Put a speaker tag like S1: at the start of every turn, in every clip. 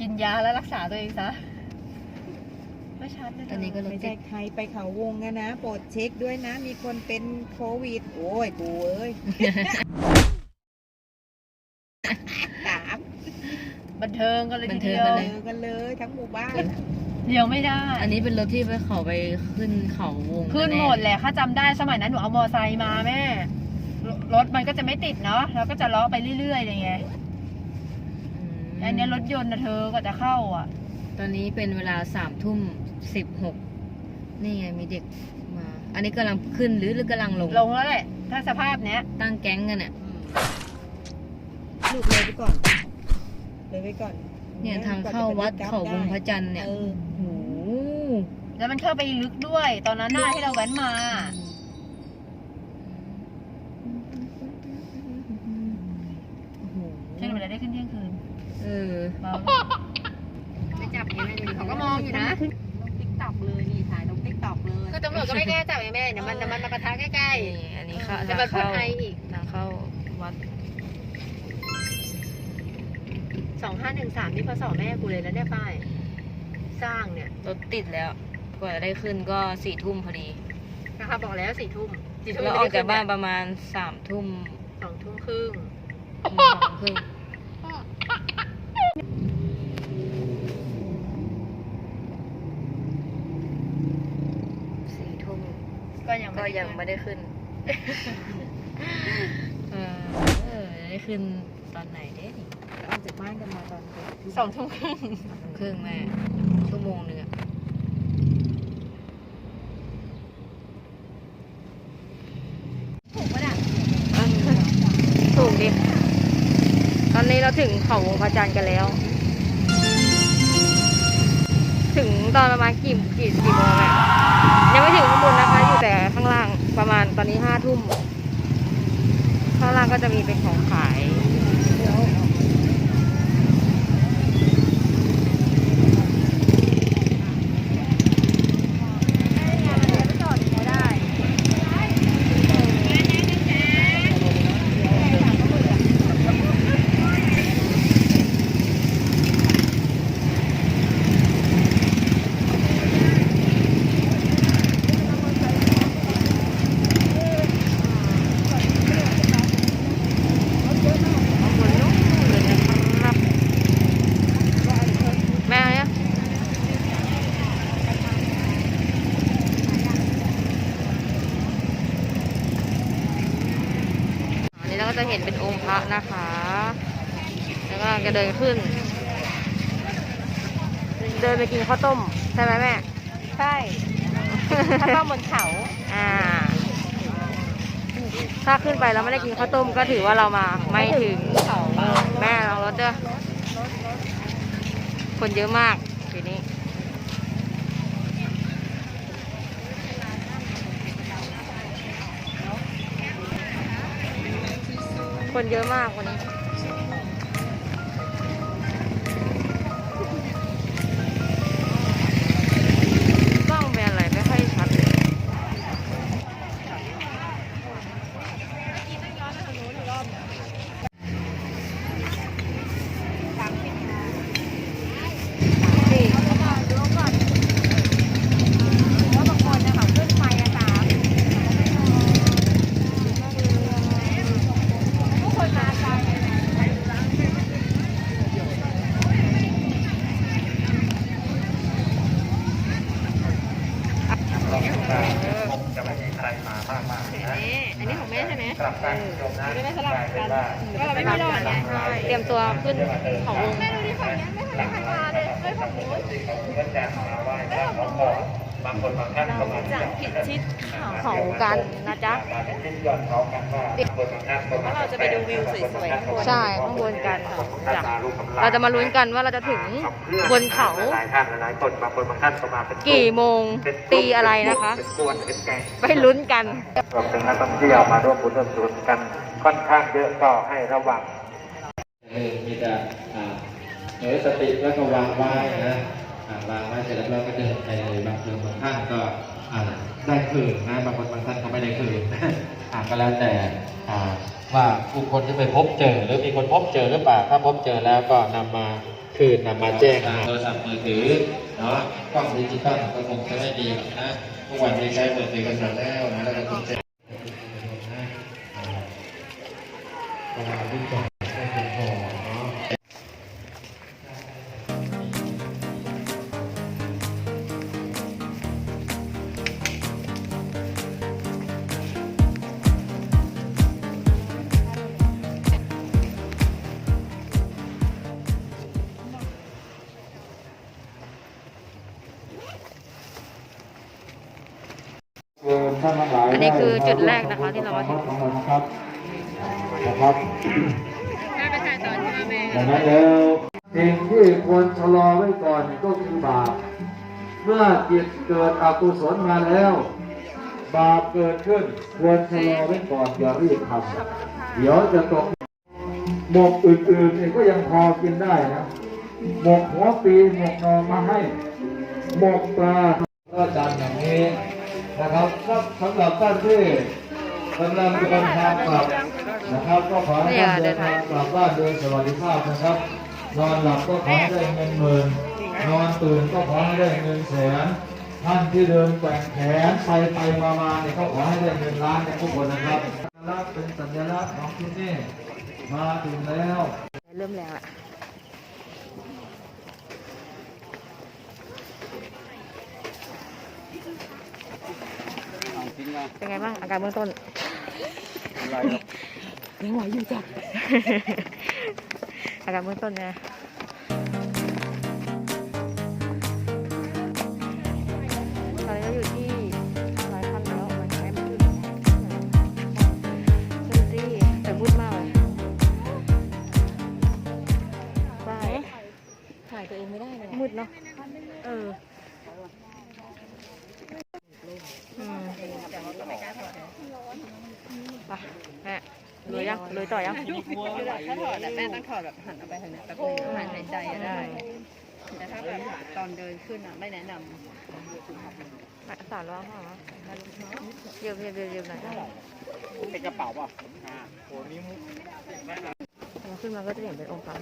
S1: กินยาแล้วรักษาตัวเองซะไม่ชัดเลย
S2: อันนี้ก็รถ
S3: ไม่
S2: ติ
S3: ใช่
S2: ด
S3: ใครไปเขาวงกันนะ โปรดเช็คด้วยนะ มีคนเป็นโควิด โอ้ยกูเอ้ยสาม
S1: บันเทิงกันเลย
S2: บั
S1: ที
S2: นเทิ
S1: เดี
S2: ง
S1: ยว
S2: กัน
S3: เจอกันเลย ทั้งหมู่บ้าน
S1: เดี๋ยวไม่ได้
S2: อันนี้เป็นรถที่ไปเขาไปขึ้นเขาวง
S1: ขึ้นหมดแหละข้าจำได้สมัยนั้นหนูเอามอไซค์มาแม่รรถมันก็จะไม่ติดเนาะแล้วก็จะล้อไปเรื่อยๆเลยไง
S2: อืม
S1: อันเนี้ยรถยนต์นะเธอก็จะเข้าอะ
S2: ตอนนี้เป็นเวลาสามทุ่มสิบหกนี่ไงมีเด็กมา อันนี้กำลังขึ้นหรือหรือกำลังลง
S1: ลงแล้วแหละ ถ้าสภาพเนี้ย
S2: ตั้งแก๊งกันเนี่ย
S3: ลูกเลยไปก่อน เลยไปก่อน
S2: เนี่ยทางเข้าวัดเขาวงพระจันทร์เนี่ย
S3: เออ
S2: โอ้โห
S1: แล้วมันเข้าไปลึกด้วย ตอนนั้นหน้าที่เราแว้นมา
S2: โอ้โห
S1: เที่ยงเวลาได้ขึ้นเที่ยงคืน
S2: เออ
S1: เบาไม่จับอย่างนี้เขาก็มองอยู่นะ
S3: ติ๊กตอกเลยนี่ถ่ายลงติ๊กตอกเลย
S1: คือตำรวจก็ไม่แก้จับไงแม่เดี๋ยวมันเดี๋ยวมันมาปะทะใกล้
S2: นี่อันนี้ค่ะ
S1: ๆจะมาพูดไทยอีก
S2: ทางเข้าวัด
S1: สองห้าหนึ่งสามนี่พศแม่กูเลยแล้วเนี่ยป้ายสร้างเนี่ย
S2: รถติดแล้ว กว่าจะได้ขึ้นก็สี่ทุ่มพอดี
S1: นะคะบอกแล้วสี่ทุ่มสี่ทุ่ม
S2: เราออกจากบ้านประมาณสามทุ่ม
S1: สองทุ่มครึ่ง
S2: สองครึ่งสี่ทุ่ม
S1: ก็ยัง
S2: ก็
S1: ไม่
S2: ยังไม่ได้ขึ้น เออเออได้ขึ้นตอนไหนเด้
S3: ออกจากบ้านกันมาตอนกี่ทุ่ม
S1: สองทุ่มครึ่ง
S2: ครึ่งแม่ชั่วโมงหนึ่งอะ
S1: ถูกปะเนี่ย
S2: ถูกดิ ตอนนี้เราถึงเขาวงพระจันทร์กันแล้ว ถึงตอนประมาณกี่กี่กี่โมงอะยังไม่ถึงข้างบนนะคะ ประมาณตอนนี้ห้าทุ่มข้างล่างก็จะมีเป็นของขาย แม่เนี่ยอันนี้เราก็จะเห็นเป็นองค์พระนะคะ แล้วก็จะเดินขึ้น เดินไปกินข้าวต้ม ใช่ไหมแม่
S1: ใช่ถ้าเข้าบนเขา
S2: อ่า ถ้าขึ้นไปแล้วไม่ได้กินข้าวต้มก็ถือว่าเรามา ไม่ถึง
S1: เขา
S2: เออแม่ลองรถด้วยคนเยอะมากทีนี้คนเยอะมากวันนี้ เตรียมตัวขึ้นของวง
S1: แม่ดูดิฝั่งนี้ไม่เคยมีใครมาเลยเลยฝั่งนู้น
S4: ที่เขาก็จะมาไหว้พระขอพรบางคนบางท่านก็มา
S2: จากผิดชิดเขากันนะจ๊ะ
S4: มาเป็นชิ้นยอดเขากันว่าบางคนบางท่านก็มา
S3: เราจะไปดูวิวสวยๆข้างบน
S2: ใช่ข้างบนกันจ้ะเราจะมาลุ้นกันว่าเราจะถึงบนเขา
S4: หลายท่านหลายคนบางคนบางท่านก็มาเป็น
S2: กี่โมงตีอะไรนะคะ
S4: เป็นกวนเป็นแกง
S2: ไปลุ้นกัน
S4: รวมถึงนักท่องเที่ยวมาร่วมบุญร่วมกุศลกันค่อนข้างเยอะก็ให้ระวัง
S5: หนึ่งมีแต่อ่าเหนือสติแล้วก็วางไว้นะวางไว้เสร็จแล้วเราก็เดินไปเลยบางคนบางท่านก็ได้คืนนะบางคนบางท่านก็ไม่ได้คืนก็แล้วแต่ว่าบุคคลที่ไปพบเจอ หรือมีคนพบเจอหรือเปล่าถ้าพบเจอแล้วก็นำมาคืนนำมาแจ้งโทรศัพท์มือถือเนาะกล้องดิจิตอลก็คงจะไม่ดีนะทุกวันนี้ใช้มือถือกันหมดแล้วนะแล้วก็ต้องใช้นะเวลาวิ่ง อันนี้
S2: คือจุดแรกนะคะที่เรามาถึง
S4: นะครับนะครับดังนั้นแล้วสิ่งที่ควรชะลอไว้ก่อนก็คือบาป เมื่อจิตเกิดอกุศลมาแล้ว บาปเกิดขึ้นควรชะลอไว้ก่อนอย่ารีบทำเดี๋ยวจะตกหมกอื่นๆนี่ก็ยังพอกินได้นะหมกหัวปีหมกนอมาให้หมกปลาก็จำอย่างนี้ นะครับสำหรับท่านที่กำลังจะเดินทางกลับนะครับก็ขอให้ท่านเดินทางกลับบ้านโดยสวัสดิภาพนะครับ นอนหลับก็ขอให้ได้เงินหมื่นนอนตื่นก็ขอให้ได้เงินแสนท่านที่เดินแกว่งแขนไปไปมามาเนี่ยก็ขอให้ได้เงินล้านกันทุกคนนะครับสัญลักษณ์เป็นสัญลักษณ์ของที่นี่มาถึงแล้ว
S2: เริ่มแรงละ เป็นไงบ้างอาการเบื้องต้นยังไหวอยู่จ้ะ อาการเบื้องต้นนะ ยยังลุยต่อยัง
S1: ถ้าถอดแต่แม่ต้องถอดแบบหันออกไปทางนี้แป๊บนึงหันหายใจอะได้ แต่ถ้าแบบตอนเดินขึ้นอะไม่แนะนำ
S2: สารร้องเหรอเยืมเยืมเยืมเยืมหน่อย
S4: เป็นกระเป๋าป่ะอ่าโหนี้
S2: พอขึ้นมาก็จะเห็นเป็นองค์พระ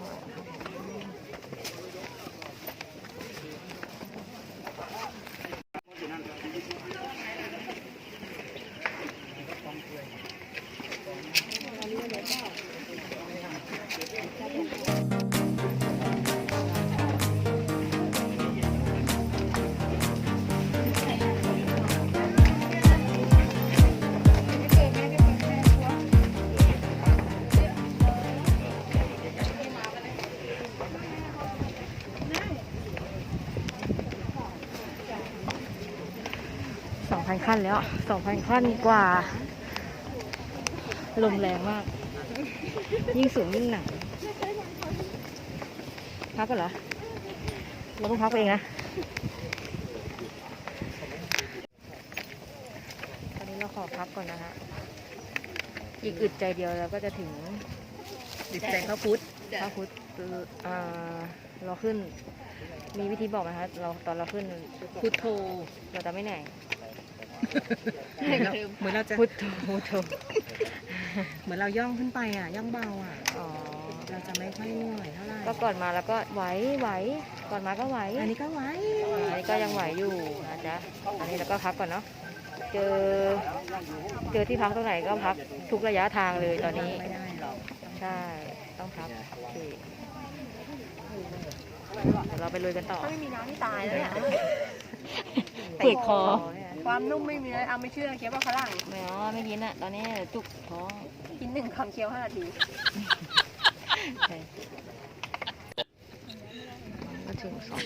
S2: นขั้นแล้วสองพันขั้นกว่า ลมแรงมาก ยิ่งสูงยิ่งหนักพักกันเหรอ เราต้องพักเองนะ ตอนนี้เราขอพักก่อนนะคะอีกอึดใจเดียวเราก็จะถึง
S1: จิตใจเขาพุทธ
S2: พระพุทธคือเราขึ้น มีวิธีบอกไหมคะเราตอนเราขึ้น
S1: พุทโธ
S2: เราจะไม่เหนื่อย
S3: เหมือนเราจะ
S2: พุทโธพุทโธ
S3: เหมือนเราย่องขึ้นไปอะ ย่องเบาอะ
S2: อ๋อ
S3: เราจะไม่ค่อยเหนื่อยเท่าไหร่
S2: ก็ก่อนมาแล้วก็ไหวไหวก่อนมาก็ไหว
S3: อันนี้ก็ไว้
S2: อันนี้ก็ยังไหวอยู่นะจ๊ะอันนี้เราก็พักก่อนเนาะเจอเจอที่พักตรงไหนก็พักทุกระยะทางเลยตอนนี้
S3: ไม่ได้หรอก
S2: ใช่ต้องพักโอเคเดี๋ยวเราไปลุยกันต่อ
S1: ไม่มีน้ำที่ตายแล้วเนี่ย
S2: เปิดคอ
S1: ความนุ่มไม่มีเลยเอาไม่เชื่อเคี้ยวว่าฝรั่ง
S2: ไม่เอาไม่กินอะ ตอนนี้จุกท้อง
S1: กินหนึ่งคำเคี้ยวห้านาที
S2: ใช่มาถึงสอง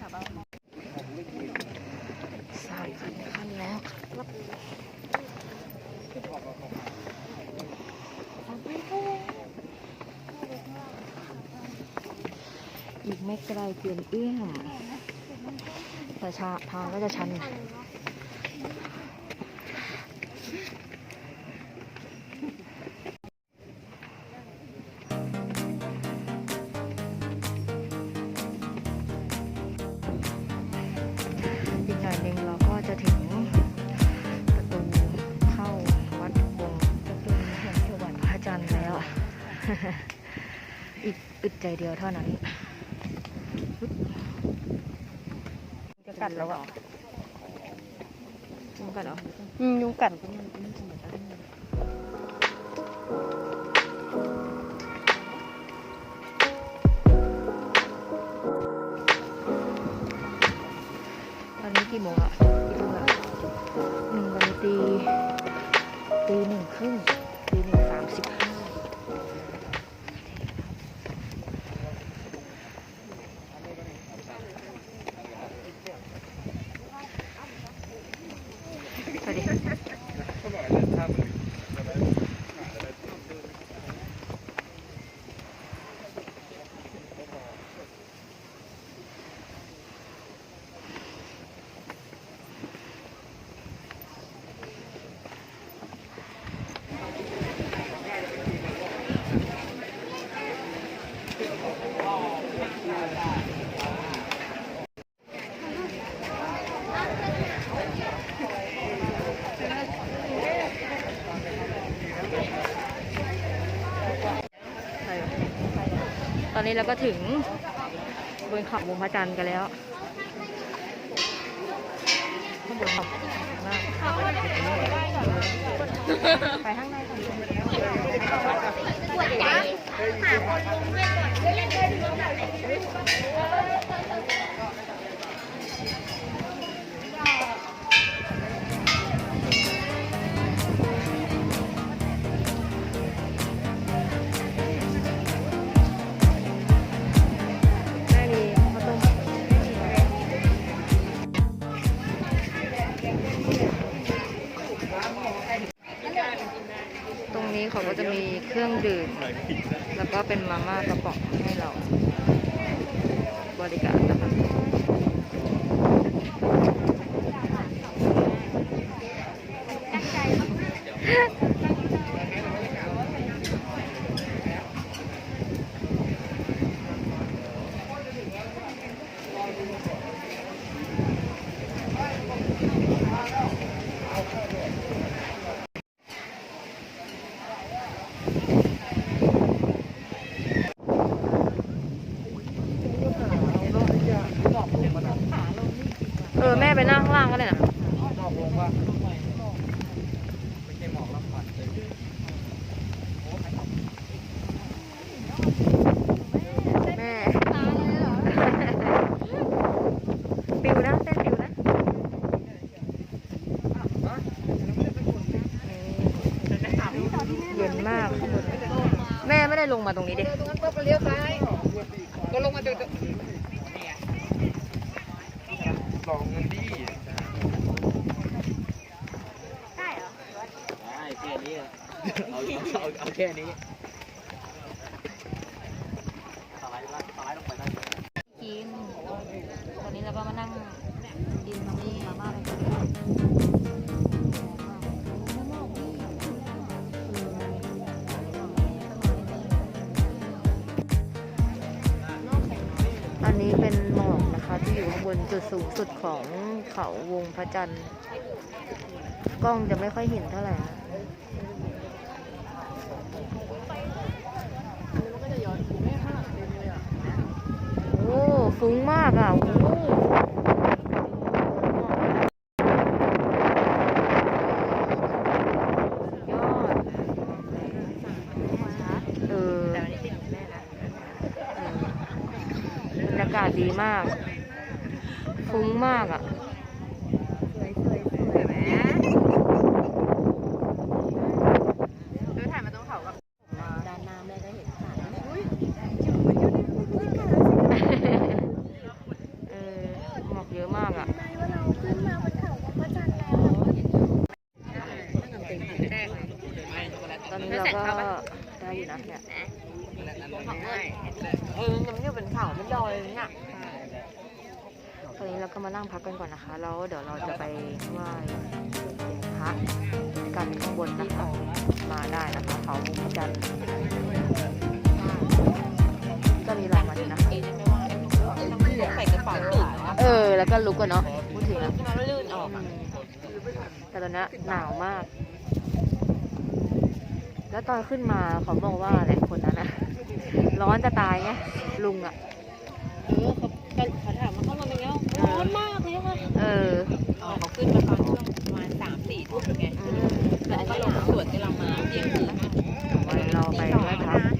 S2: สามพันขั้นแล้วครับอีกไม่ไกลเกินเอื้อมแต่ชาทางก็จะชัน เดียวเท่านั้นจะกัดแล้วอะยุงกัดเหรออืมยุงกัดตอนนี้กี่โมงอะกี่ทุ่มละหนึ่งวันนี้ตีตีหนึ่งครึ่งสามสิบห้าสวัสดีต อนนี้เราก็ถึงบนเขาวงพระจันทร์กันแล้วข้างบนเขาข้างล่างไปข้างในก่อนไม่ เครื่องดื่ม แล้วก็เป็นมาม่ากระป๋องให้เรา บริการนะคะเออ แม่ไปนั่งข้างล่างก็ได้นะแม่ ปิวนะเต้นปิวนะ เย็นมากข้างบนแม่ไม่ได้ลงมา ตรงนี้ดิ นนี้เป็นหมอกนะคะที่อยู่ข้างบนจุดสูงสุดของเขาวงพระจันทร์ กล้องจะไม่ค่อยเห็นเท่าไหร่โอ้ฟุ้งมากอะโอ้ยอด เออเออบรรยากาศดี มาก กันก่อนนะคะ แล้วเดี๋ยวเราจะไปไหว้พระกันข้างบนนะคะ มาได้นะคะเขามุกจันก็มีลายมา
S1: ด้วยนะเอ
S2: อ แล้วก็ลุกกันเนาะพูดถึงแล้วมันลื่นออกแต่ตอนนี้หนาวมาก แล้วตอนขึ้นมาเขาบอกว่าแหละคนนั้นอะร้อนจะตายไงลุงอะ
S1: เออเขาเขาถามว่าเขาลงยังไงร้อนมาก เอ
S2: อ
S1: เขาขึ้นมาตอนช่วงประมาณสามสี่ทุ่มไงแต่ก็ลงสวนกัน
S2: เรามาเที่ยงคืนรอไปแล้
S1: ครับ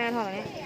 S1: แม่ถอด
S2: ตรงนี้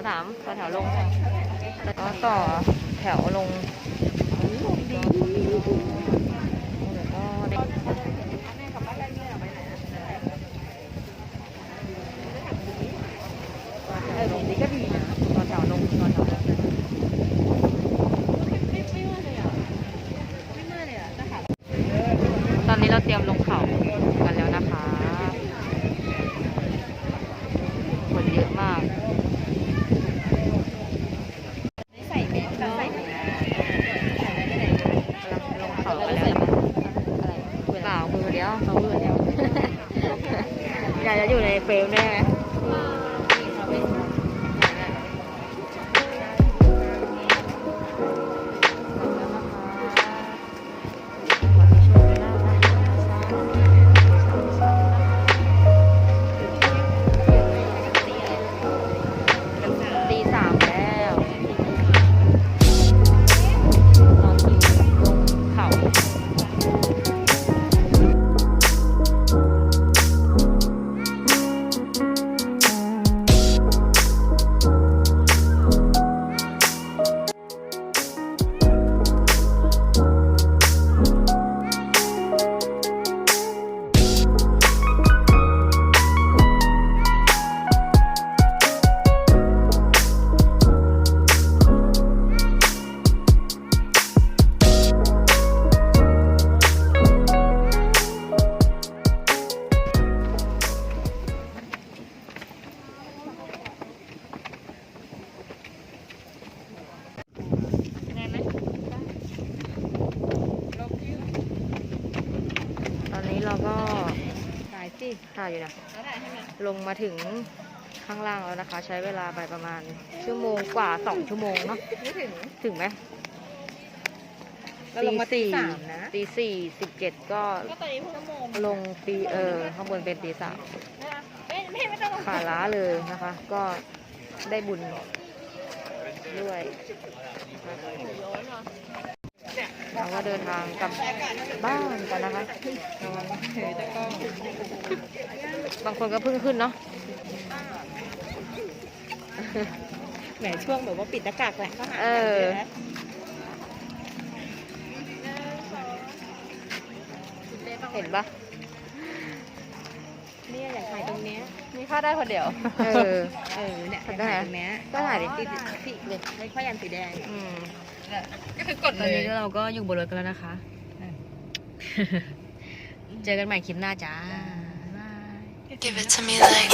S2: วสามต่อแถวลง แล้วก็ต่อแถวลงตอนนี้เราเตรียมลง
S1: fail nè. น
S2: ลงมาถึงข้างล่างแล้วนะคะ ใช้เวลาไปประมาณชั่วโมงกว่าสองชั่วโมงเนาะ
S1: ไม่ถึง
S2: ถึงไหม
S3: เราลงมาตีสามนะ
S2: ตีสี่สิบเจ็ดก็
S1: ก็ตอนนี้เพิ่งชั่วโมง
S2: ลงตีเออข้างบนเป็นตีสาม
S1: ไม่ไม่ไม่ต้อง
S2: ขาล้าเลยนะคะ ก็ได้บุญด้วย เราก็เดินทางกลับบ้านกันนะคะบางคนก็เพิ่งขึ้นเนาะ
S3: แหมช่วงแบบว่าปิดหน้ากากแหละก็หา
S2: เออเห็นปะ
S3: เนี่ยอยากถ่ายตรงเนี้ย
S1: มีค่าได้คนเดียว
S2: เออ
S3: เออเนี่ย
S2: ได้
S3: ถ่ายตรงเนี้ย
S2: ก็ถ่ายดิ
S3: ติดสีเลยไม่ค่อยยันสีแดง
S2: อืม
S1: ก็คือกด
S2: ต
S1: เล
S2: อน
S1: ย
S2: นี้เราก็อยู่บนรถกันแล้วนะคะเจอกันใหม่คลิปหน้าจ้าบ๊ายบาย
S6: Give it to me like